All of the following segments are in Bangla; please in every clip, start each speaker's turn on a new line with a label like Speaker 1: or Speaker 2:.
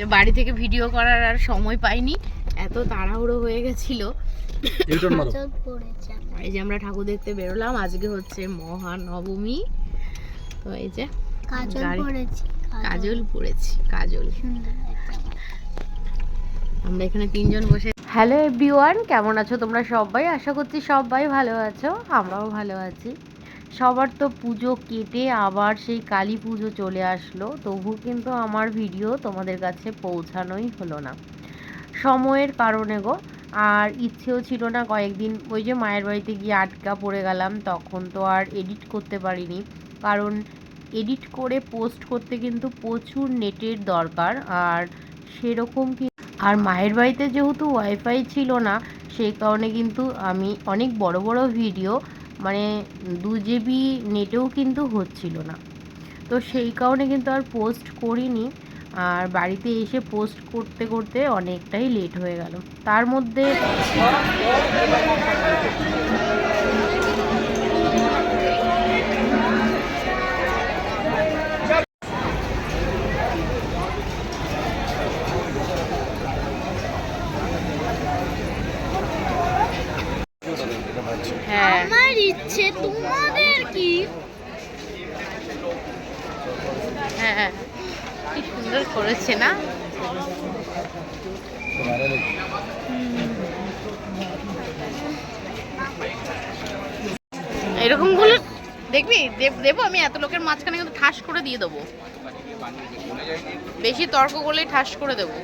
Speaker 1: যে বাড়ি থেকে ভিডিও করার আর সময় পাইনি এত তাড়াহুড়ো হয়ে গেছিল। এই যে আমরা ঠাকুর দেখতে বেরোলাম আজকে হচ্ছে মহানবমী। তো এই যে
Speaker 2: কাজল পড়েছি
Speaker 1: কাজল। পড়েছি কাজল।
Speaker 2: সুন্দর একটা
Speaker 1: আমরা এখানে তিনজন বসে হ্যালো এভরিওয়ান কেমন আছো তোমরা সবাই? আশা করছি সবাই ভালো আছো আমরাও ভালো আছি। সবার তো পুজো কেটে আবার সেই কালী পুজো চলে আসলো। তবু কিন্তু আমার ভিডিও তোমাদের কাছে পৌঁছানোই হলো না। সময়ের কারণে গো। আর ইচ্ছেও ছিল না কয়েকদিন ওই যে মায়ের বাড়িতে গিয়ে আটকা পড়ে গেলাম, তখন তো আর এডিট করতে পারিনি। কারণ এডিট করে পোস্ট করতে কিন্তু প্রচুর নেটের দরকার। আর সেরকম কি আর মায়ের বাড়িতে যেহেতু ওয়াইফাই ছিল না, সেই কারণে কিন্তু আমি অনেক বড় বড় ভিডিও মানে দু জিবি নেটেও কিন্তু হচ্ছিল না। তো সেই কারণে কিন্তু আর পোস্ট করিনি। আর বাড়িতে এসে পোস্ট করতে করতে অনেকটাই লেট হয়ে গেল। তার মধ্যে হ্যাঁ।
Speaker 2: আমার ইচ্ছে তোমাদের কি?
Speaker 1: হ্যাঁ কি সুন্দর করেছে না? এরকমগুলো দেখবি দেব- দেবো আমি এত লোকের মাঝখানে কিন্তু ঠাস করে দিয়ে দেবো। বেশি তর্ক করলেই ঠাস করে দেবো।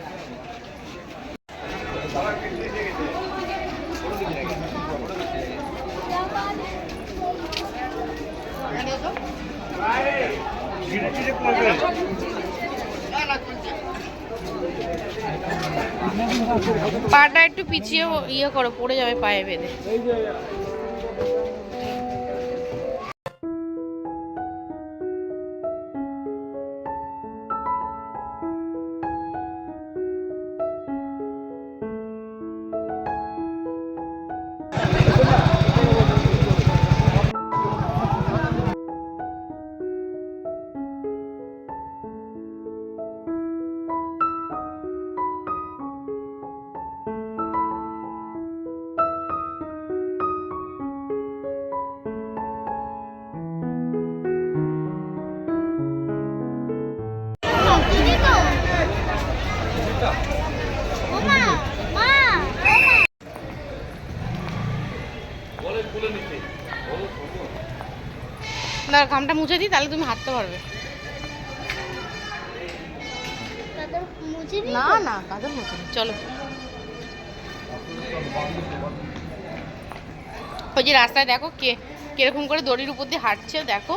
Speaker 1: পাটা একটু পিছিয়ে ইয়ে করো পড়ে যাবে পায়ে বেঁধে। না ঘামটা মুছে দিই তাহলে তুমি হাঁটতে পারবে। না না কাজল মুছে চলো। ওই যে রাস্তায় দেখো কে কীরকম করে দড়ির উপর দিয়ে হাঁটছে দেখো।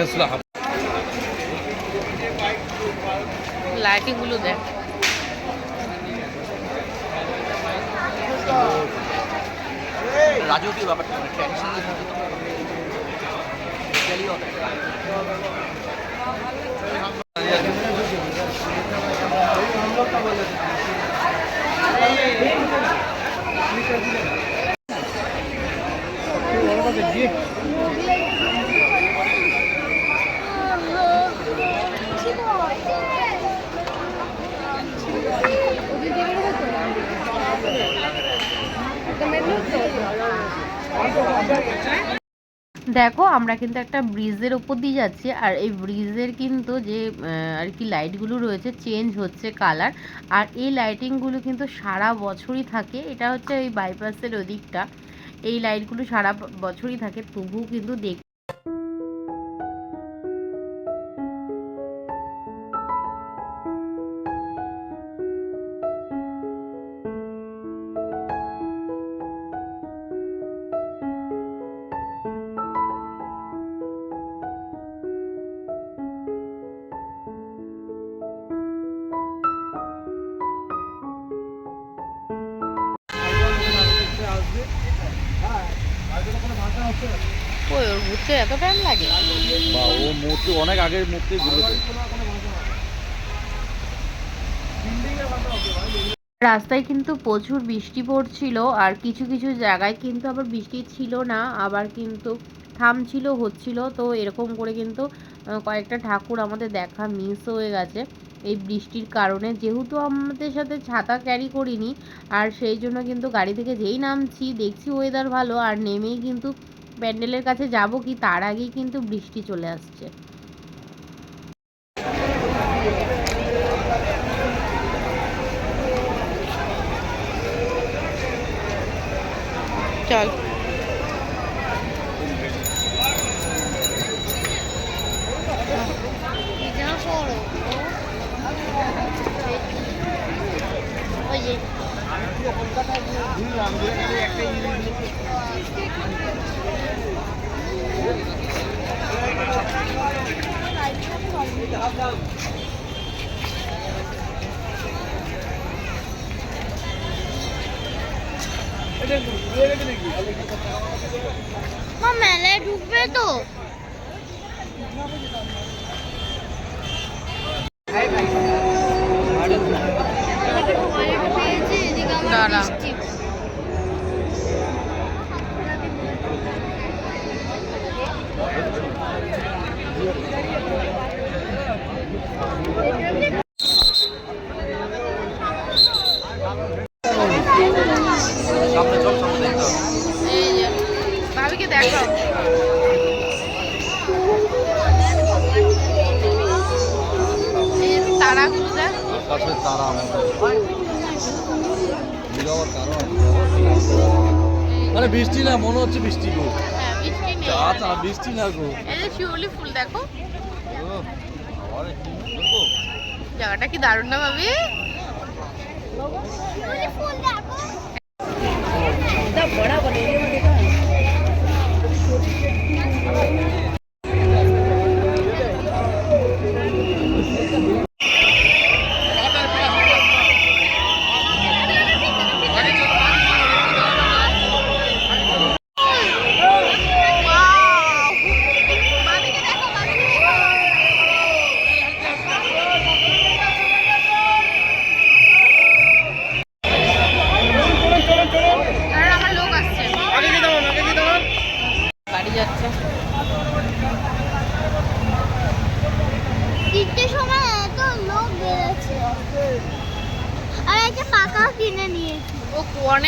Speaker 1: লাইটিংগুলো দেখ।
Speaker 3: রাজকীয় ব্যাপারটা মানে ট্র্যাডিশনাল তো রিয়েলি
Speaker 1: দেখো, আমরা কিন্তু একটা ব্রিজের ওপর দিয়ে যাচ্ছি, আর এই ব্রিজের কিন্তু যে আর কি লাইটগুলো রয়েছে চেঞ্জ হচ্ছে কালার আর এই লাইটিংগুলো কিন্তু সারা বছরই থাকে। এটা হচ্ছে এই বাইপাসের ওদিকটা। এই লাইটগুলো সারা বছরই থাকে, তবুও কিন্তু দেখ ওই ওর ঘুরতে এত টাইম লাগে?
Speaker 3: বা ও মূর্তি অনেক আগের মূর্তি ঘুরে
Speaker 1: রাস্তায় কিন্তু প্রচুর বৃষ্টি পড়ছিল আর কিছু কিছু জায়গায় কিন্তু আবার বৃষ্টি ছিল না আবার কিন্তু থামছিল হচ্ছিল। তো এরকম করে কিন্তু কয়েকটা ঠাকুর আমাদের দেখা মিস হয়ে গেছে এই বৃষ্টির কারণে। যেহেতু আমাদের সাথে ছাতা ক্যারি করিনি আর সেই জন্য কিন্তু গাড়ি থেকে যেই নামছি দেখছি ওয়েদার ভালো আর নেমেই কিন্তু প্যান্ডেলের কাছে যাব কি তার আগেই কিন্তু বৃষ্টি চলে আসছে চল
Speaker 2: এটা সরো ওই যে মা মেলায় ঢুকবে তো পেয়েছে এদিকে আমার
Speaker 1: দাঁড়া।
Speaker 2: বৃষ্টি
Speaker 3: সামনে চল সামনে দেখতে হবে
Speaker 1: এই যে ভাবিকে দেখ।
Speaker 3: তারা আমাদের কারণ? মানে বৃষ্টি না মনে হচ্ছে বৃষ্টি গো।
Speaker 1: হ্যাঁ বৃষ্টি
Speaker 3: না গো।
Speaker 1: শিউলি ফুল দেখো। জায়গাটা কি দারুণ না ভাবি?
Speaker 2: ফুল দেখো।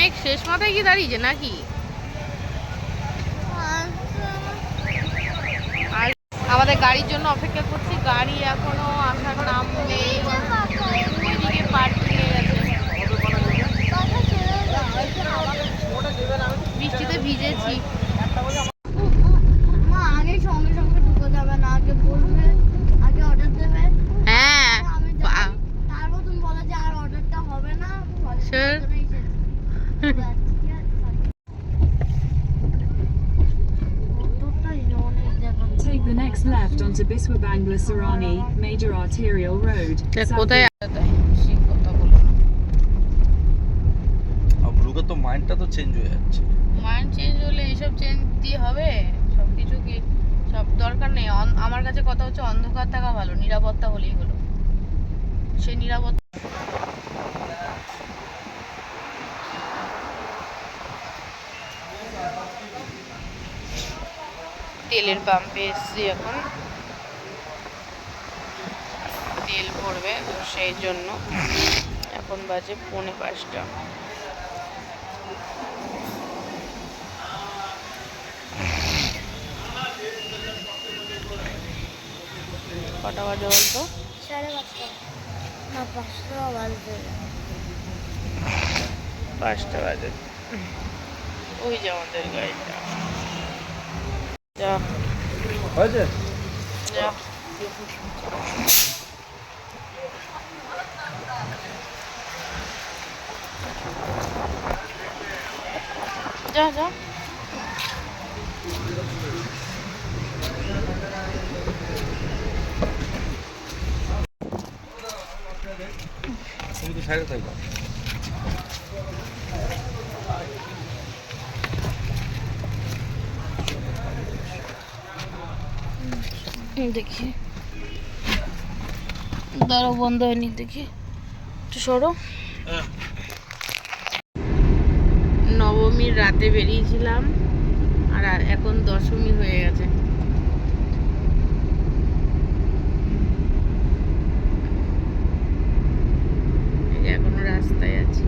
Speaker 1: অনেক শেষ মাথায় গিয়ে দাঁড়িয়েছে নাকি? আর আমাদের গাড়ির জন্য অপেক্ষা করছি। গাড়ি এখনও আসার নাম নেই ওইদিকে পার্কিং এ গেছে বৃষ্টিতে ভিজেছি
Speaker 2: মা আগে সঙ্গে সঙ্গে ঢুকে যাবে না আগে বলবে আগে অর্ডার দেবে
Speaker 1: হ্যাঁ
Speaker 2: আমি
Speaker 1: বা-
Speaker 2: জানি। তারপর তুমি বলো যে আর অর্ডারটা হবে না ফলের
Speaker 1: Sure.
Speaker 2: জন্যই শেষ। ঠিক আছে, ঠিক আছে। কতটাই অনেক দেখা
Speaker 4: Take the next left Bangla Sarani, major arterial road.
Speaker 1: কোথায়
Speaker 3: তো মাইন্ডটা তো চেঞ্জ হয়ে যাচ্ছে।
Speaker 1: মাইন্ড চেঞ্জ হলে এইসব চেঞ্জ দিয়ে হবে। সব কিছু কি সব দরকার নেই। আমার কাছে কথা হচ্ছে অন্ধকার থাকা ভালো নিরাপত্তা হলেই হলো। সে নিরাপত্তা তেলের পাম্পে এসছি এখন। তেল ভরবে তো সেই জন্য এখন বাজে পৌনে পাঁচটা। কটা বাজে বলতো?
Speaker 2: সাড়ে পাঁচটা। না পাঁচটা বাজবে
Speaker 1: পাঁচটা বাজে। ওই যে আমাদের গাড়িটা। যা।
Speaker 3: হয়েছে?
Speaker 1: যা। যা যা। দেখি। দাঁড়ো বন্ধ হয়নি দেখি। একটু সরো। হ্যাঁ। রাতে বেরিয়েছিলাম আর এখন দশমী হয়ে গেছে। এখনও রাস্তায় আছি।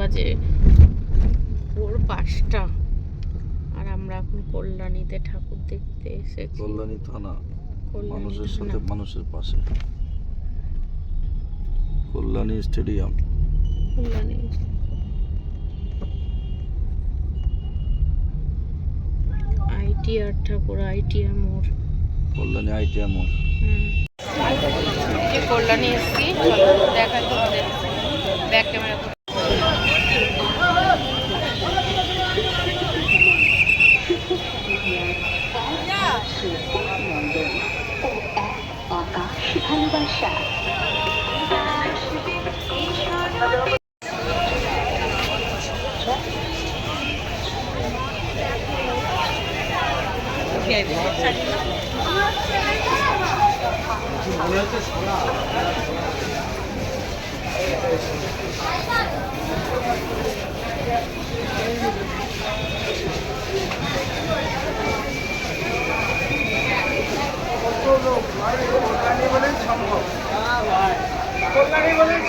Speaker 1: বাজে ভোর পাঁচটা। আর আমরা এখন কল্যাণীতে ঠাকুর দেখতে এসেছি।
Speaker 3: কল্যাণী থানা মানুষের। সাথে মানুষের পাশে। কল্যাণী স্টেডিয়াম।
Speaker 1: কল্যাণী। আইটিআর ঠাকুর আইটিআর মোড়।
Speaker 3: কল্যাণী আইটিআই মোড়।
Speaker 1: হুম। এই কল্যাণী এসছি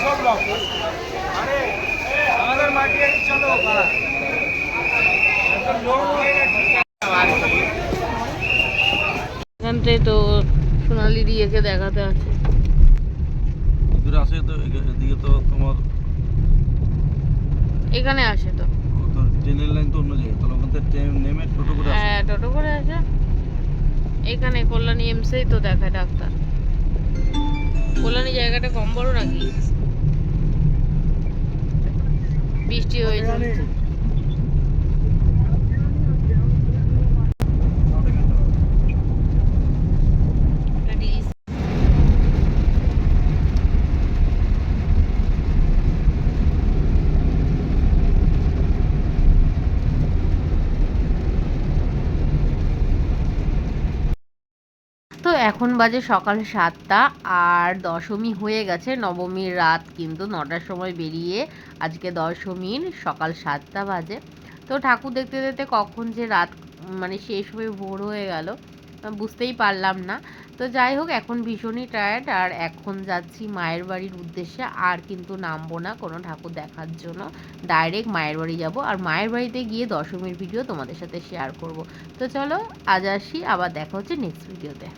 Speaker 1: চলো দেখা তোমাদের ব্যাক ক্যামেরা এখানটায় তো সোনালি দিয়েকে দেখাতে আছে।
Speaker 3: দূরে আসে তো এদিকে তো তোমার
Speaker 1: এখানে আসে তো।
Speaker 3: ট্রেনের লাইন তো অন্য জায়গায় তাহলে ওখান থেকে ট্রেন নেমে টোটো করে আসে।
Speaker 1: হ্যাঁ টোটো করে আসে। এখানে কল্যাণী এমসেই তো দেখায় ডাক্তার। কল্যাণী জায়গাটা কম বড় নাকি? বৃষ্টি হয়েছে রিলিজ তো এখন বাজে সকাল সাতটা আর দশমী হয়ে গেছে। নবমীর রাত কিন্তু নটার সময় বেরিয়ে আজকে দশমীর সকাল সাতটা বাজে। তো ঠাকুর দেখতে দেখতে কখন যে রাত মানে শেষ হয়ে ভোর হয়ে গেল, বুঝতেই পারলাম না। তো যাই হোক, এখন ভীষণই টায়ার্ড আর এখন যাচ্ছি মায়ের বাড়ির উদ্দেশ্যে। আর কিন্তু নামবো না কোনো ঠাকুর দেখার জন্য। ডাইরেক্ট মায়ের বাড়ি যাব। আর মায়ের বাড়িতে গিয়ে দশমীর ভিডিও তোমাদের সাথে শেয়ার করব। তো চলো, আজ আসি। আবার দেখা হচ্ছে নেক্সট ভিডিওতে